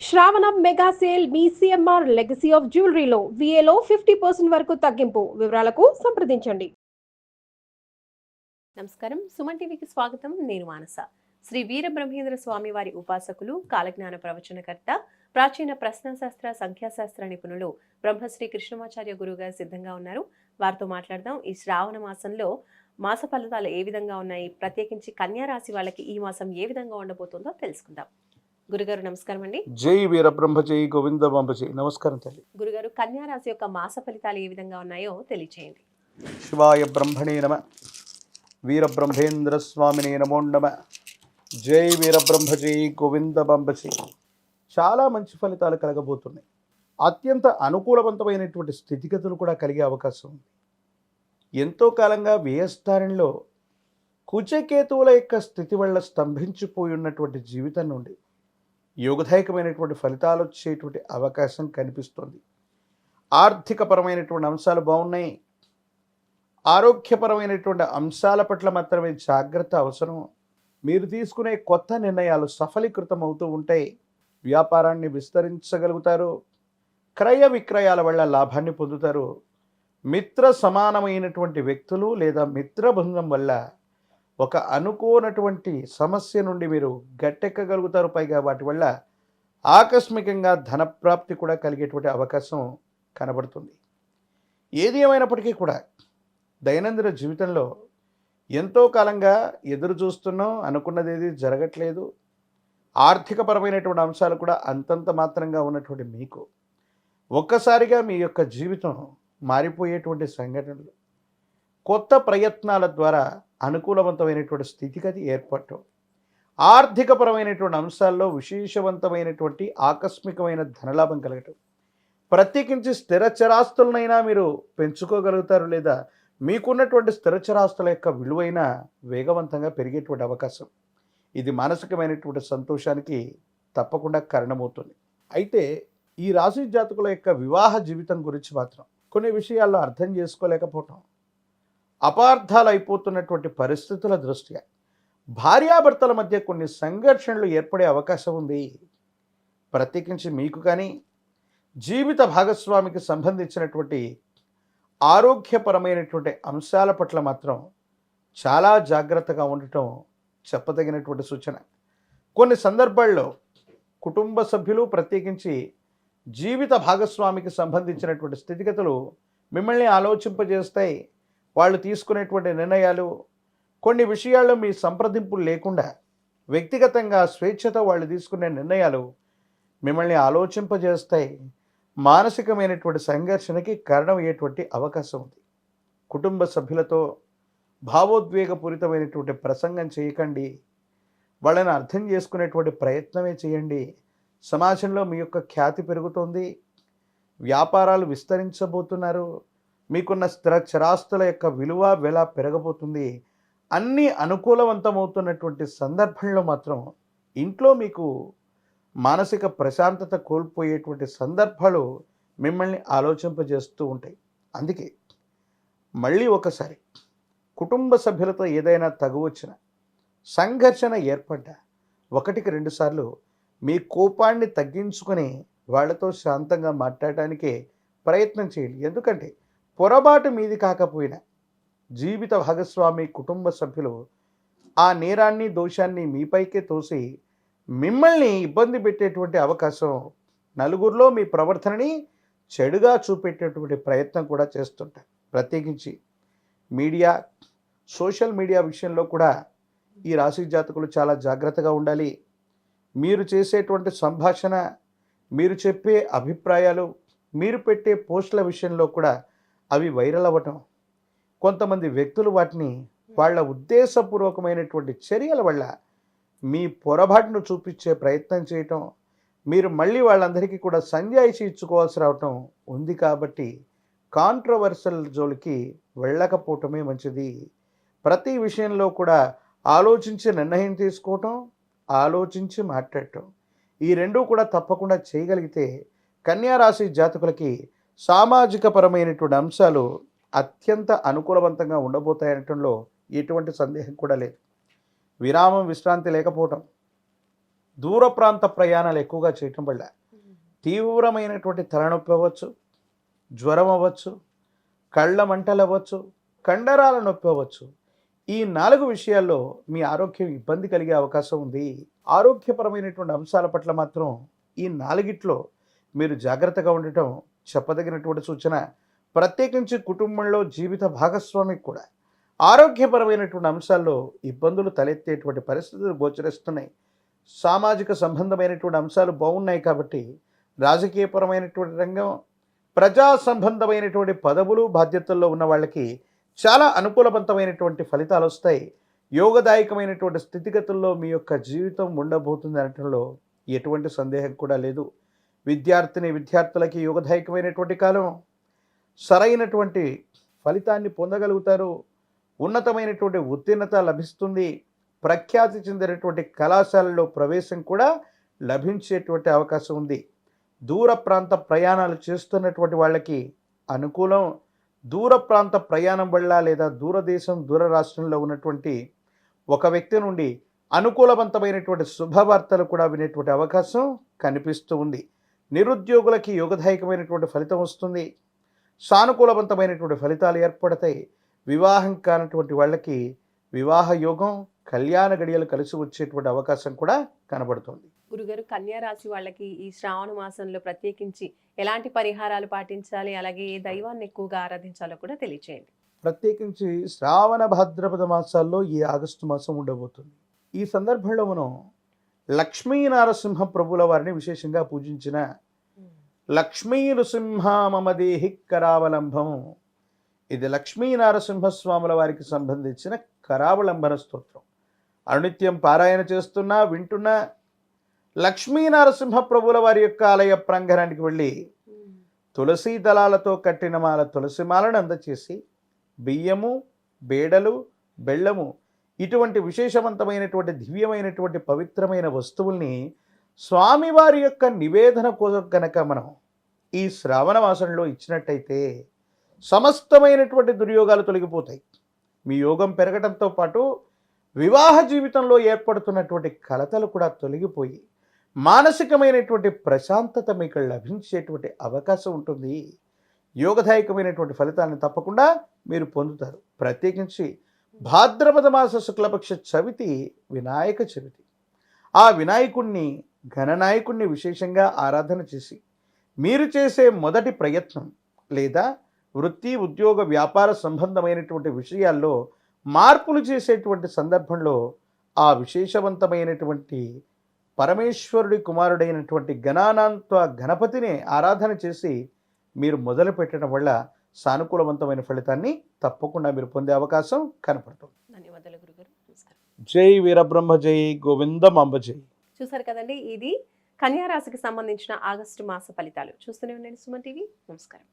శ్రావణ mega sale మీ CMR legacy of జ్యువెలరీలో విఏలో ఫిఫ్టీ పర్సెంట్ వరకు తగ్గింపు. వివరాలకు సంప్రదించండి. నమస్కారం. సుమన్ టీవీకి స్వాగతం. నేను మానస. శ్రీ వీరబ్రహ్మేంద్ర స్వామి వారి ఉపాసకులు కాలజ్ఞాన ప్రవచనకర్త ప్రాచీన ప్రశ్నశాస్త్ర సంఖ్యాశాస్త్ర నిపుణులు బ్రహ్మశ్రీ కృష్ణమాచార్య గురువు గారు సిద్ధంగా ఉన్నారు. వారితో మాట్లాడదాం. ఈ శ్రావణ మాసంలో మాస ఫలితాలు ఏ విధంగా ఉన్నాయి? ప్రత్యేకించి కన్యా రాశి వాళ్ళకి ఈ మాసం ఏ విధంగా ఉండబోతుందో తెలుసుకుందాం. గురుగారు నమస్కారం అండి. జై వీరబ్రహ్మ జై గోవింద బంబ జై. నమస్కారం తల్లి. గురుగారు కన్యా రాశి యొక్క మాస ఫలితాలు ఏ విధంగా ఉన్నాయో తెలియచేయండి. శివాయ బ్రహ్మణే నమ వీరబ్రహ్మేంద్ర స్వామినే నమో నమ జై వీరబ్రహ్మ జై గోవింద బంబ జై. చాలా మంచి ఫలితాలు కలగబోతున్నాయి. అత్యంత అనుకూలవంతమైనటువంటి స్థితిగతులు కూడా కలిగే అవకాశం ఉంది. ఎంతో కాలంగా వ్యయస్థానంలో కుచకేతువుల యొక్క స్థితి వల్ల స్తంభించిపోయి ఉన్నటువంటి జీవితం నుండి యోగదాయకమైనటువంటి ఫలితాలు వచ్చేటువంటి అవకాశం కనిపిస్తుంది. ఆర్థికపరమైనటువంటి అంశాలు బాగున్నాయి. ఆరోగ్యపరమైనటువంటి అంశాల పట్ల మాత్రమే జాగ్రత్త అవసరం. మీరు తీసుకునే కొత్త నిర్ణయాలు సఫలీకృతం అవుతూ ఉంటాయి వ్యాపారాన్ని విస్తరించగలుగుతారు. క్రయ విక్రయాల వల్ల లాభాన్ని పొందుతారు. మిత్ర సమానమైనటువంటి వ్యక్తులు లేదా మిత్రబృందం వల్ల ఒక అనుకోనటువంటి సమస్య నుండి మీరు గట్టెక్కగలుగుతారు పైగా వాటి వల్ల ఆకస్మికంగా ధనప్రాప్తి కూడా కలిగేటువంటి అవకాశం కనబడుతుంది. ఏది ఏమైనప్పటికీ కూడా దైనందిన జీవితంలో ఎంతో కాలంగా ఎదురు చూస్తున్నాం అనుకున్నది ఏది జరగట్లేదు. ఆర్థికపరమైనటువంటి అంశాలు కూడా అంతంత మాత్రంగా ఉన్నటువంటి మీకు. ఒక్కసారిగా మీ యొక్క జీవితం మారిపోయేటువంటి సంఘటనలు కొత్త ప్రయత్నాల ద్వారా అనుకూలవంతమైనటువంటి స్థితిగతి ఏర్పడటం ఆర్థికపరమైనటువంటి అంశాల్లో విశేషవంతమైనటువంటి ఆకస్మికమైన ధనలాభం కలగటం. ప్రత్యేకించి స్థిరచరాస్తులనైనా మీరు పెంచుకోగలుగుతారు లేదా మీకున్నటువంటి స్థిరచరాస్తుల యొక్క విలువైన వేగవంతంగా పెరిగేటువంటి అవకాశం. ఇది మానసికమైనటువంటి సంతోషానికి తప్పకుండా కారణమవుతుంది. అయితే ఈ రాశి జాతకుల యొక్క వివాహ జీవితం గురించి మాత్రం కొన్ని విషయాల్లో అర్థం చేసుకోలేకపోవటం అపార్థాలు అయిపోతున్నటువంటి పరిస్థితుల దృష్ట్యా భార్యాభర్తల మధ్య కొన్ని సంఘర్షణలు ఏర్పడే అవకాశం ఉంది. ప్రత్యేకించి మీకు కానీ జీవిత భాగస్వామికి సంబంధించినటువంటి ఆరోగ్యపరమైనటువంటి అంశాల పట్ల మాత్రం చాలా జాగ్రత్తగా ఉండటం చెప్పదగినటువంటి సూచన. కొన్ని సందర్భాల్లో కుటుంబ సభ్యులు ప్రత్యేకించి జీవిత భాగస్వామికి సంబంధించినటువంటి స్థితిగతులు మిమ్మల్ని ఆలోచింపజేస్తాయి. వాళ్ళు తీసుకునేటువంటి నిర్ణయాలు కొన్ని విషయాల్లో మీ సంప్రదింపులు లేకుండా వ్యక్తిగతంగా స్వేచ్ఛతో వాళ్ళు తీసుకునే నిర్ణయాలు మిమ్మల్ని ఆలోచింపజేస్తాయి. మానసికమైనటువంటి సంఘర్షణకి కారణమయ్యేటువంటి అవకాశం ఉంది. కుటుంబ సభ్యులతో భావోద్వేగపూరితమైనటువంటి ప్రసంగం చేయకండి. వాళ్ళని అర్థం చేసుకునేటువంటి ప్రయత్నమే చేయండి. సమాజంలో మీ యొక్క ఖ్యాతి పెరుగుతోంది. వ్యాపారాలు విస్తరించబోతున్నారు. మీకున్న స్థిర చరాస్తుల యొక్క విలువ వెల పెరగబోతుంది. అన్నీ అనుకూలవంతమవుతున్నటువంటి సందర్భంలో మాత్రం ఇంట్లో మీకు మానసిక ప్రశాంతత కోల్పోయేటువంటి సందర్భాలు మిమ్మల్ని ఆలోచింపజేస్తూ ఉంటాయి. అందుకే మళ్ళీ ఒకసారి కుటుంబ సభ్యులతో ఏదైనా తగు వచ్చిన సంఘర్షణ ఏర్పడ్డా ఒకటికి రెండుసార్లు మీ కోపాన్ని తగ్గించుకొని వాళ్ళతో శాంతంగా మాట్లాడటానికే ప్రయత్నం చేయండి. ఎందుకంటే పొరపాటు మీది కాకపోయినా జీవిత భాగస్వామి కుటుంబ సభ్యులు ఆ నేరాన్ని దోషాన్ని మీపైకే తోసి మిమ్మల్ని ఇబ్బంది పెట్టేటువంటి అవకాశం నలుగురిలో మీ ప్రవర్తనని చెడుగా చూపెట్టేటువంటి ప్రయత్నం కూడా చేస్తుంటారు. ప్రత్యేకించి మీడియా సోషల్ మీడియా విషయంలో కూడా ఈ రాశి జాతకులు చాలా జాగ్రత్తగా ఉండాలి. మీరు చేసేటువంటి సంభాషణ మీరు చెప్పే అభిప్రాయాలు మీరు పెట్టే పోస్టుల విషయంలో కూడా అవి వైరల్ అవ్వటం. కొంతమంది వ్యక్తులు వాటిని వాళ్ళ ఉద్దేశపూర్వకమైనటువంటి చర్యల వల్ల మీ పొరపాటును చూపించే ప్రయత్నం చేయటం మీరు మళ్ళీ వాళ్ళందరికీ కూడా సంజాయిషి ఇచ్చుకోవాల్సి రావటం ఉంది కాబట్టి కాంట్రవర్సల్ జోలికి వెళ్ళకపోవటమే మంచిది. ప్రతి విషయంలో కూడా ఆలోచించి నిర్ణయం తీసుకోవటం ఆలోచించి మాట్లాడటం. ఈ రెండూ కూడా తప్పకుండా చేయగలిగితే కన్యారాశి జాతకులకి సామాజిక పరమైనటువంటి అంశాలు అత్యంత అనుకూలవంతంగా ఉండబోతాయనటంలో ఎటువంటి సందేహం కూడా లేదు. విరామం విశ్రాంతి లేకపోవటం దూర ప్రాంత ప్రయాణాలు ఎక్కువగా చేయటం వల్ల తీవ్రమైనటువంటి తలనొప్పి అవ్వచ్చు జ్వరం అవ్వచ్చు కళ్ళ మంటలు అవ్వచ్చు కండరాల నొప్పి అవ్వచ్చు. ఈ నాలుగు విషయాల్లో మీ ఆరోగ్యం ఇబ్బంది కలిగే అవకాశం ఉంది. ఆరోగ్యపరమైనటువంటి అంశాల పట్ల మాత్రం ఈ నాలుగిట్లో మీరు జాగ్రత్తగా ఉండటం చెప్పదగినటువంటి సూచన. ప్రత్యేకించి కుటుంబంలో జీవిత భాగస్వామికి కూడా. ఆరోగ్యపరమైనటువంటి అంశాల్లో ఇబ్బందులు తలెత్తేటువంటి పరిస్థితులు గోచరిస్తున్నాయి. సామాజిక సంబంధమైనటువంటి అంశాలు బాగున్నాయి కాబట్టి రాజకీయపరమైనటువంటి రంగం ప్రజా సంబంధమైనటువంటి పదవులు బాధ్యతల్లో ఉన్న వాళ్ళకి చాలా అనుకూలవంతమైనటువంటి ఫలితాలు వస్తాయి. యోగదాయకమైనటువంటి స్థితిగతుల్లో మీ యొక్క జీవితం ఉండబోతుంది అనటంలో ఎటువంటి సందేహం కూడా లేదు. విద్యార్థిని విద్యార్థులకి యుగదాయకమైనటువంటి కాలం. సరైనటువంటి ఫలితాన్ని పొందగలుగుతారు. ఉన్నతమైనటువంటి ఉత్తీర్ణత లభిస్తుంది. ప్రఖ్యాతి చెందినటువంటి కళాశాలలో ప్రవేశం కూడా లభించేటువంటి అవకాశం ఉంది. దూర ప్రాంత ప్రయాణాలు చేస్తున్నటువంటి వాళ్ళకి అనుకూలం. దూర ప్రాంత ప్రయాణం వల్ల లేదా దూరదేశం దూర రాష్ట్రంలో ఉన్నటువంటి ఒక వ్యక్తి నుండి అనుకూలవంతమైనటువంటి శుభవార్తలు కూడా వినేటువంటి అవకాశం కనిపిస్తూ ఉంది. నిరుద్యోగులకి యోగదాయకమైనటువంటి ఫలితం వస్తుంది. సానుకూలవంతమైనటువంటి ఫలితాలు ఏర్పడతాయి వివాహం కానటువంటి వాళ్ళకి వివాహ యోగం కళ్యాణ గడియలు కలిసి వచ్చేటువంటి అవకాశం కూడా కనబడుతుంది. గురుగారు కన్యా రాశి వాళ్ళకి ఈ శ్రావణ మాసంలో ప్రత్యేకించి ఎలాంటి పరిహారాలు పాటించాలి? అలాగే ఏ దైవాన్ని ఎక్కువగా ఆరాధించాలో కూడా తెలియచేయండి. ప్రత్యేకించి శ్రావణ భాద్రపద మాసాల్లో ఈ ఆగస్టు మాసం ఉండబోతుంది. ఈ సందర్భంలో మనం లక్ష్మీ నారసింహ ప్రభుల వారిని విశేషంగా పూజించిన లక్ష్మీ నృసింహ మమ దేహి కరావలంబం ఇది లక్ష్మీ నారసింహస్వాముల వారికి సంబంధించిన కరావలంబన స్తోత్రం. అనునిత్యం పారాయణ చేస్తున్నా వింటున్నా లక్ష్మీ నరసింహ ప్రభుల వారి యొక్క ఆలయ ప్రాంగణానికి వెళ్ళి తులసి దళాలతో కట్టిన మాల తులసి మాలను అందచేసి బియ్యము బేడలు బెల్లము ఇటువంటి విశేషవంతమైనటువంటి దివ్యమైనటువంటి పవిత్రమైన వస్తువుల్ని స్వామివారి యొక్క నివేదన కోసం కనుక మనం ఈ శ్రావణ మాసంలో ఇచ్చినట్టయితే సమస్తమైనటువంటి దుర్యోగాలు తొలగిపోతాయి. మీ యోగం పెరగడంతో పాటు వివాహ జీవితంలో ఏర్పడుతున్నటువంటి కలతలు కూడా తొలగిపోయి మానసికమైనటువంటి ప్రశాంతత మీకు లభించేటువంటి అవకాశం ఉంటుంది. యోగదాయకమైనటువంటి ఫలితాలను తప్పకుండా మీరు పొందుతారు. ప్రత్యేకించి భాద్రపద మాస శుక్లపక్ష చవితి వినాయక చవితి. ఆ వినాయకుణ్ణి ఘననాయకుణ్ణి విశేషంగా ఆరాధన చేసి మీరు చేసే మొదటి ప్రయత్నం లేదా వృత్తి ఉద్యోగ వ్యాపార సంబంధమైనటువంటి విషయాల్లో మార్పులు చేసేటువంటి సందర్భంలో ఆ విశేషవంతమైనటువంటి పరమేశ్వరుడి కుమారుడైనటువంటి గణానాంత గణపతిని ఆరాధన చేసి మీరు మొదలు పెట్టడం వల్ల సానుకూలవంతమైన ఫలితాన్ని తప్పకుండా మీరు పొందే అవకాశం కనపడుతుంది. ధన్యవాదాలు గురుగారు. నమస్కారం. జై వీరబ్రహ్మ జై గోవిందమాంబ జై. చూసారు కదండి ఇది కన్యా రాశికి సంబంధించిన ఆగస్టు మాస ఫలితాలు. చూస్తూనే ఉండండి సుమన్ టీవీ. నమస్కారం.